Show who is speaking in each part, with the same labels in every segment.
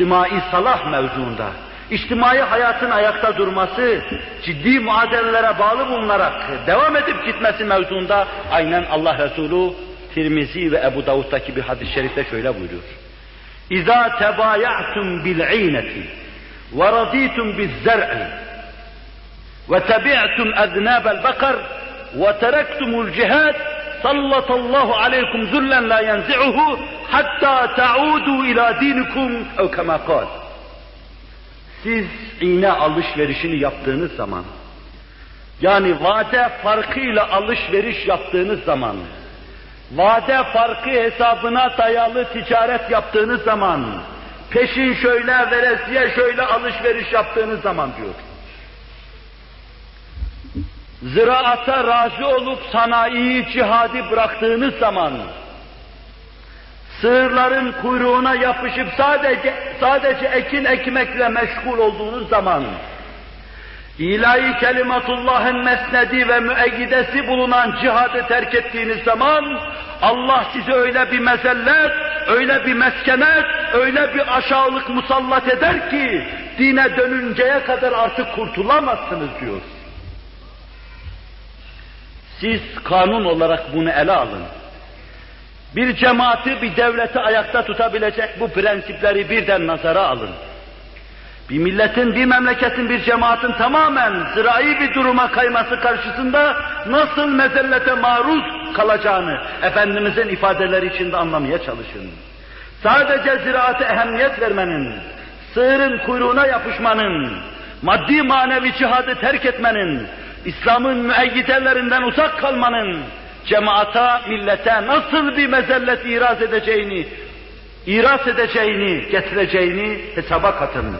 Speaker 1: içtimai salah mevzuunda, içtimai hayatın ayakta durması, ciddi muadelelere bağlı bulunarak devam edip gitmesi mevzuunda aynen Allah Resulü Tirmizi ve Ebu Davud'daki bir hadis-i şerifte şöyle buyuruyor. Ve raditum bizzer'i ve tebi'tum eznâbel bakar ve terektumul cihad sallallahu aleykum zullen la yenzi'uhu hatta ta'udu ila dinikum ev kema. Siz iğne alışverişini yaptığınız zaman, yani vade farkıyla alışveriş yaptığınız zaman, vade farkı hesabına dayalı ticaret yaptığınız zaman, peşin şöyle, veresiye şöyle alışveriş yaptığınız zaman diyor. Ziraata razı olup sanayi cihadi bıraktığınız zaman, sığırların kuyruğuna yapışıp sadece sadece ekin ekmekle meşgul olduğunuz zaman, ilahi kelimatullahın mesnedi ve müeyyidesi bulunan cihadı terk ettiğiniz zaman, Allah size öyle bir mezellet, öyle bir meskenet, öyle bir aşağılık musallat eder ki, dine dönünceye kadar artık kurtulamazsınız diyor. Siz kanun olarak bunu ele alın. Bir cemaati, bir devleti ayakta tutabilecek bu prensipleri birden nazara alın. Bir milletin, bir memleketin, bir cemaatin tamamen zirai bir duruma kayması karşısında nasıl mezellete maruz kalacağını Efendimizin ifadeleri içinde anlamaya çalışın. Sadece ziraate ehemmiyet vermenin, sığırın kuyruğuna yapışmanın, maddi manevi cihadı terk etmenin, İslam'ın müeyyidelerinden uzak kalmanın, cemaata, millete nasıl bir mezellet iraz edeceğini, iraz edeceğini, getireceğini hesaba katın.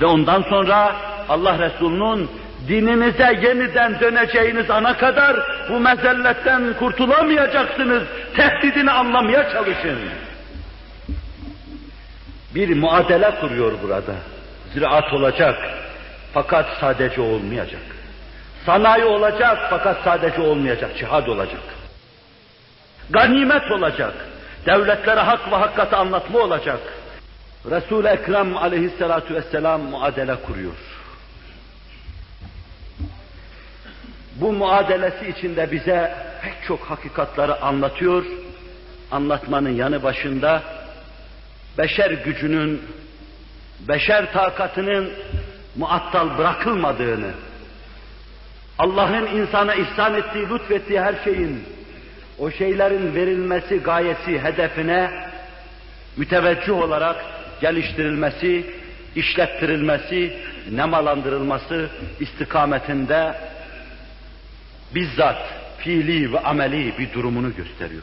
Speaker 1: Ve ondan sonra Allah Resulü'nün dininize yeniden döneceğiniz ana kadar bu mezelletten kurtulamayacaksınız. Tehdidini anlamaya çalışın. Bir muadele kuruyor burada. Ziraat olacak fakat sadece olmayacak. Sanayi olacak fakat sadece olmayacak, cihad olacak. Ganimet olacak. Devletlere hak ve hakikati anlatma olacak. Resul-i Ekrem aleyhissalatu vesselam muadele kuruyor. Bu muadelesi içinde bize pek çok hakikatları anlatıyor. Anlatmanın yanı başında beşer gücünün, beşer takatının muattal bırakılmadığını, Allah'ın insana ihsan ettiği, lütfettiği her şeyin, o şeylerin verilmesi gayesi, hedefine müteveccüh olarak geliştirilmesi, işlettirilmesi, nemalandırılması istikametinde bizzat fiili ve ameli bir durumunu gösteriyor.